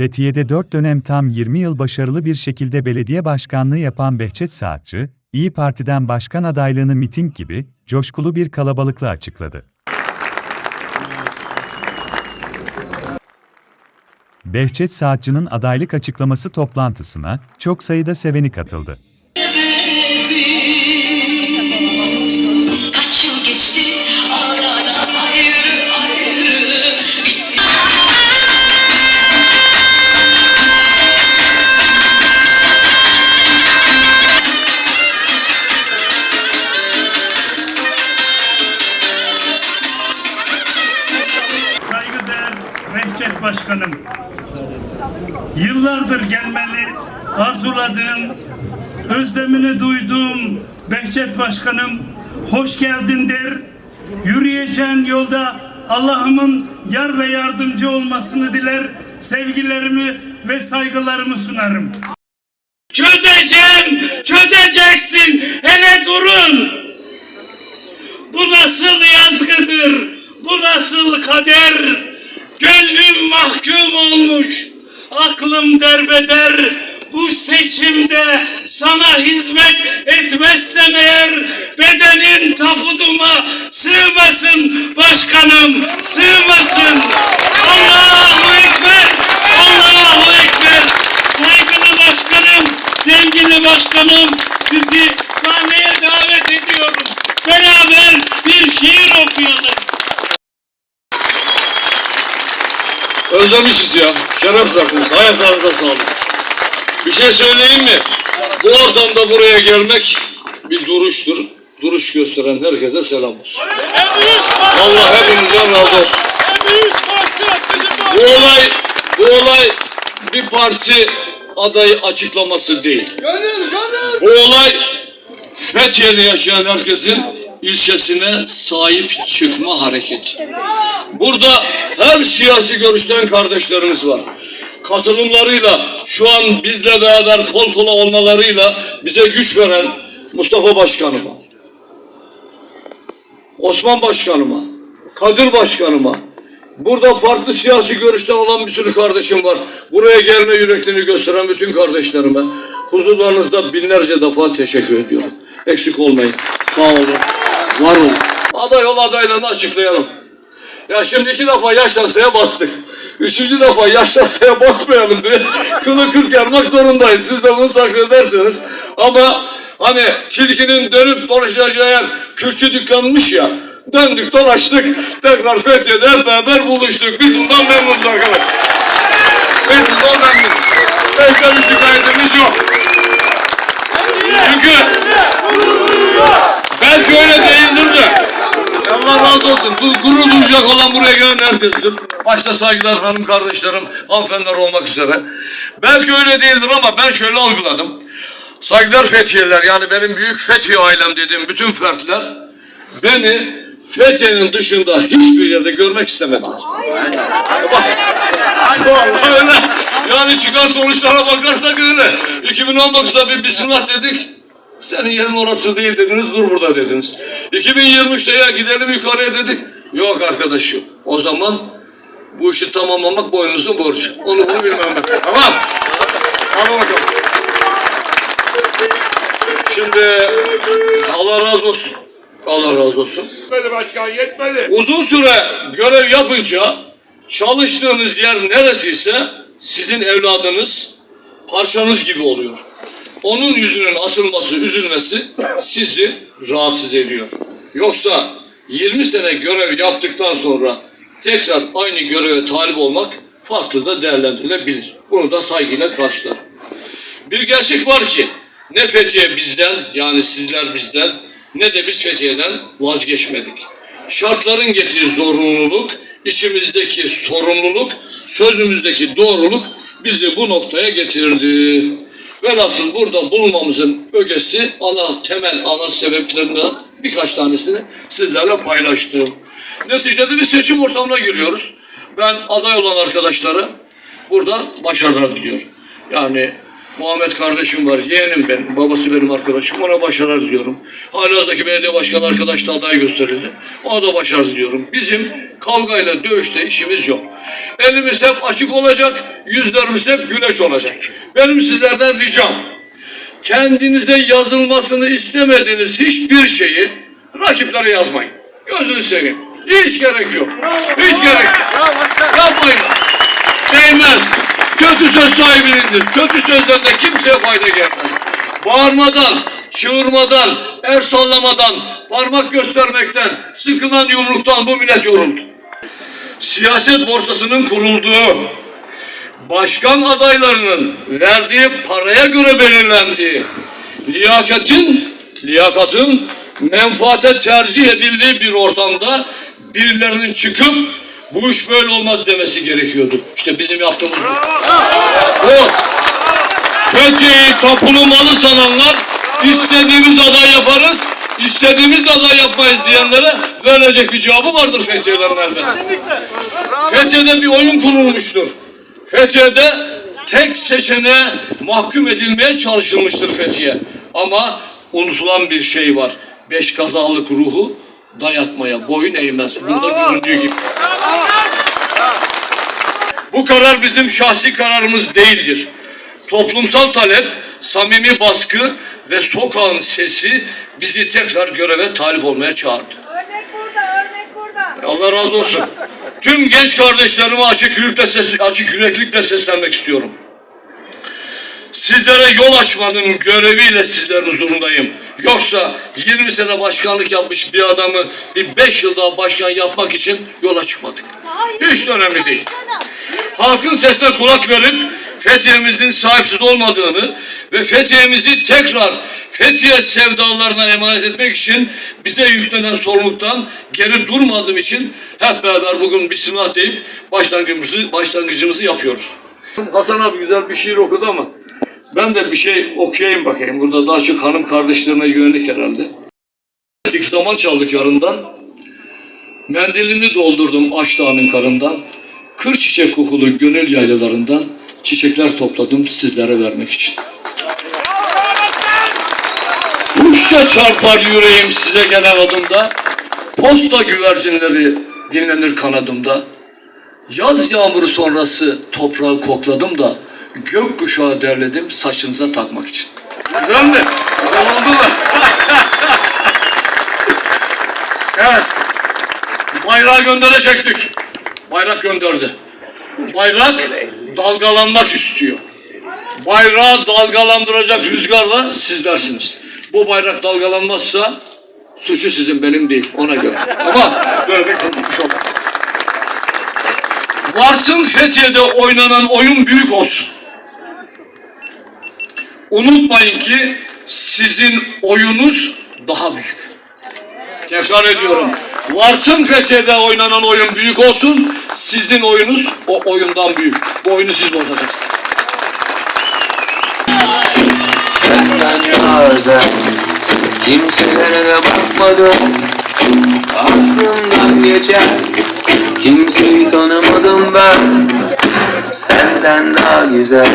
Fethiye'de 4 dönem tam 20 yıl başarılı bir şekilde belediye başkanlığı yapan Behçet Saatçı, İyi Parti'den başkan adaylığını miting gibi coşkulu bir kalabalıkla açıkladı. Behçet Saatçı'nın adaylık açıklaması toplantısına çok sayıda seveni katıldı. Arzuladığım, özlemini duyduğum Behçet Başkanım, hoş geldin der, yürüyeceğin yolda Allah'ımın yar ve yardımcı olmasını diler, sevgilerimi ve saygılarımı sunarım. Çözeceğim, çözeceksin. Hele durun. Bu nasıl yazgıdır? Bu nasıl kader? Gönlüm mahkum olmuş. Aklım derbeder. Bu seçimde sana hizmet etmezsem eğer bedenin tapuduma sığmasın başkanım sığmasın. Allahu Ekber! Allahu Ekber! Saygılı başkanım, sevgili başkanım sizi sahneye davet ediyorum. Beraber bir şiir okuyalım. Özlemişiz ya. Şeref verdiniz. Ayaklarınıza sağlık. Bir şey söyleyeyim mi? Bu ortamda buraya gelmek bir duruştur. Duruş gösteren herkese selam olsun. Allah hepinizden razı olsun. Bu olay, bu olay bir parti adayı açıklaması değil. Bu olay Fethiye'de yaşayan herkesin ilçesine sahip çıkma hareketi. Burada her siyasi görüşten kardeşlerimiz var. Katılımlarıyla şu an bizle beraber kol kola olmalarıyla bize güç veren Mustafa Başkanıma, Osman Başkanıma, Kadir Başkanıma, burada farklı siyasi görüşten olan bir sürü kardeşim var. Buraya gelme yüreklerini gösteren bütün kardeşlerime huzurlarınızda binlerce defa teşekkür ediyorum. Eksik olmayın. Sağ olun. Var olun. Aday ol adaylarını açıklayalım. Ya şimdi iki defa yaş bastık. Üçüncü defa yaş lastaya basmayalım diye kılı kırk yarmak zorundayız. Siz de bunu takdir ederseniz. Ama hani tilkinin dönüp dolaşacağı yer kürkçü dükkanmış ya. Döndük dolaştık tekrar Fethiye'de hep beraber buluştuk. Biz bundan memnunuz arkadaşlar. Biz bundan memnunuz. Bizde bir şikayetimiz yok. Çünkü belki öyle değildir de Allah razı olsun. Bu gurur duyacak olan buraya gelen herkestir. Başta saygılar hanım kardeşlerim, hanımefendiler olmak üzere. Belki öyle değildir ama ben şöyle algıladım. Saygılar Fethiye'liler yani benim büyük Fethiye ailem dediğim bütün fertler beni Fethiye'nin dışında hiçbir yerde görmek istemediler. Vallahi öyle. Yani çıkan sonuçlara bakarsak öyle. 2019'da bir bismillah dedik. Senin yerin orası değil dediniz, dur burada dediniz. 2023'te ya gidelim yukarıya dedik. Yok arkadaş yok. O zaman bu işi tamamlamak boynunuzun borcu. Onu bunu bilmem ben. Tamam. Hadi bakalım. Şimdi Allah razı olsun. Allah razı olsun. Yetmedi başkan yetmedi. Uzun süre görev yapınca çalıştığınız yer neresiyse sizin evladınız parçanız gibi oluyor. Onun yüzünün asılması, üzülmesi sizi rahatsız ediyor. Yoksa 20 sene görev yaptıktan sonra tekrar aynı göreve talip olmak farklı da değerlendirilebilir. Bunu da saygıyla karşılarım. Bir gerçek var ki ne Fethiye bizden yani sizler bizden ne de biz Fethiye'den vazgeçmedik. Şartların getirdiği zorunluluk, içimizdeki sorumluluk, sözümüzdeki doğruluk bizi bu noktaya getirdi. Velhasıl burada bulunmamızın ögesi ana temel ana sebeplerinden birkaç tanesini sizlerle paylaştım. Neticede bir seçim ortamına giriyoruz. Ben aday olan arkadaşları burada başarılar diliyorum. Yani Muhammed kardeşim var, yeğenim benim, babası benim arkadaşım. Ona başarılar diliyorum. Halihazırdaki belediye başkanı arkadaş da aday gösterildi. Ona da başarı diliyorum. Bizim kavgayla, dövüşte işimiz yok. Elimiz hep açık olacak, yüzlerimiz hep güneş olacak. Benim sizlerden ricam, kendinize yazılmasını istemediğiniz hiçbir şeyi rakiplere yazmayın. Gözünü seveyim. Hiç gerek yok. Hiç gerek yok. Yapmayın. Değmez. Kötü söz sahibinindir. Kötü sözden de kimseye fayda gelmez. Bağırmadan, çığırmadan, el sallamadan, parmak göstermekten, sıkılan yumruktan bu millet yoruldu. Siyaset borsasının kurulduğu, başkan adaylarının verdiği paraya göre belirlendiği, liyakatin, liyakatın menfaate tercih edildiği bir ortamda birilerinin çıkıp bu iş böyle olmaz demesi gerekiyordu. İşte bizim yaptığımız bu. O Fethiye'yi tapulu malı sananlar istediğimiz aday yaparız, istediğimiz aday yapmayız diyenlere verecek bir cevabı vardır Fethiye'lerin elbette. Fethiye'de bir oyun kurulmuştur. Fethiye'de tek seçeneğe mahkum edilmeye çalışılmıştır Fethiye. Ama unutulan bir şey var. Beş kazalık ruhu dayatmaya boyun eğmez. Burada göründüğü gibi. Bu karar bizim şahsi kararımız değildir. Toplumsal talep, samimi baskı ve sokağın sesi bizi tekrar göreve talip olmaya çağırdı. Örnek burada, örnek burada. Allah razı olsun. Tüm genç kardeşlerime açık yürekle, ses, açık yüreklikle seslenmek istiyorum. Sizlere yol açmanın göreviyle sizlerin huzurundayım. Yoksa 20 sene başkanlık yapmış bir adamı bir 5 yıl daha başkan yapmak için yola çıkmadık. Hiç de önemli değil. Halkın sesine kulak verip Fethiye'mizin sahipsiz olmadığını ve Fethiye'mizi tekrar Fethiye sevdalarına emanet etmek için bize yüklenen sorumluluktan geri durmadığım için hep beraber bugün bismillah deyip başlangıcımızı, başlangıcımızı yapıyoruz. Hasan abi güzel bir şiir okudu ama ben de bir şey okuyayım bakayım. Burada daha çok hanım kardeşlerine yönelik herhalde. İlk zaman çaldık yarından. Mendilini doldurdum aç dağının karından. Kır çiçek kokulu gönül yaylalarından çiçekler topladım sizlere vermek için. Kuşça çarpar yüreğim size gelen adımda. Posta güvercinleri dinlenir kanadımda. Yaz yağmuru sonrası toprağı kokladım da gökkuşağı derledim saçınıza takmak için. Güzel mi? Güzel oldu mu? evet. Bayrağı gönderecektik. Bayrak gönderdi. Bayrak dalgalanmak istiyor. Bayrağı dalgalandıracak rüzgarla sizlersiniz. Bu bayrak dalgalanmazsa suçu sizin benim değil ona göre. Ama böyle kurtulmuş. Varsın Fethiye'de oynanan oyun büyük olsun. Unutmayın ki sizin oyunuz daha büyük. Tekrar ediyorum. Varsın Fethiye'de oynanan oyun büyük olsun. Sizin oyunuz o oyundan büyük. Bu oyunu siz bozacaksınız. Senden daha özel Kimselere de bakmadım Aklımdan geçer Kimseyi tanımadım ben Senden daha güzel